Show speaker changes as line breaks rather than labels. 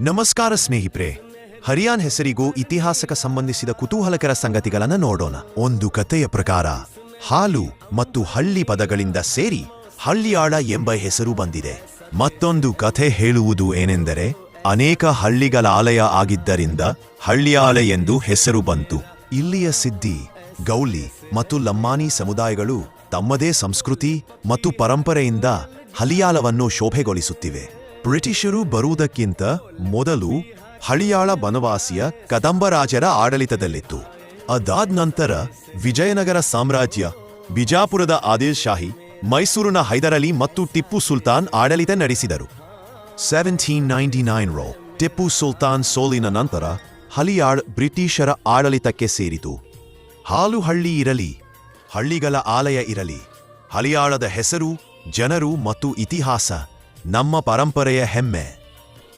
ನಮಸ್ಕಾರ ಸ್ನೇಹಿತರೆ ಹರಿಯಾನ್ ಹೆಸರಿಗೂ ಇತಿಹಾಸಕ ಸಂಬಂಧಿಸಿದ ಕುತೂಹಲಕರ ಸಂಗತಿಗಳನ್ನು ನೋಡೋಣ. ಒಂದು ಕಥೆಯ ಪ್ರಕಾರ, ಹಾಲು ಮತ್ತು ಹಳ್ಳಿ ಪದಗಳಿಂದ ಸೇರಿ ಹಳ್ಳಿಯಾಳ ಎಂಬ ಹೆಸರು ಬಂದಿದೆ. ಮತ್ತೊಂದು ಕಥೆ ಹೇಳುವುದು ಏನೆಂದರೆ, ಅನೇಕ ಹಳ್ಳಿಗಳ ಆಲಯ ಆಗಿದ್ದರಿಂದ ಹಳ್ಳಿಯಾಳ ಎಂದು ಹೆಸರು ಬಂತು. ಇಲ್ಲಿಯ ಸಿದ್ದಿ ಗೌಲಿ ಮತ್ತು ಲಮ್ಮಾನಿ ಸಮುದಾಯಗಳು ತಮ್ಮದೇ ಸಂಸ್ಕೃತಿ ಮತ್ತು ಪರಂಪರೆಯಿಂದ ಹಲಿಯಾಲವನ್ನು ಶೋಭೆಗೊಳಿಸುತ್ತಿವೆ. ಬ್ರಿಟಿಷರು ಬರುವುದಕ್ಕಿಂತ ಮೊದಲು ಹಳಿಯಾಳ ಬನವಾಸಿಯ ಕದಂಬರಾಜರ ಆಡಳಿತದಲ್ಲಿತ್ತು. ಅದಾದ ನಂತರ ವಿಜಯನಗರ ಸಾಮ್ರಾಜ್ಯ, ಬಿಜಾಪುರದ ಆದಿಲ್ ಶಾಹಿ, ಮೈಸೂರಿನ ಹೈದರಲಿ ಮತ್ತು ಟಿಪ್ಪು ಸುಲ್ತಾನ್ ಆಡಳಿತ ನಡೆಸಿದರು. ಸೆವೆಂಟೀನ್ ನೈಂಟಿ ನೈನ್ ರೋ ಟಿಪ್ಪು ಸುಲ್ತಾನ್ ಸೋಲಿನ ನಂತರ ಹಳಿಯಾಳ್ ಬ್ರಿಟಿಷರ ಆಡಳಿತಕ್ಕೆ ಸೇರಿತು. ಹಾಲು ಹಳ್ಳಿ ಇರಲಿ, ಹಳ್ಳಿಗಳ ಆಲಯ ಇರಲಿ, ಹಳಿಯಾಳದ ಹೆಸರು, ಜನರು ಮತ್ತು ಇತಿಹಾಸ. ನಮ್ಮ ಪರಂಪರೆಯ ಹೆಮ್ಮೆ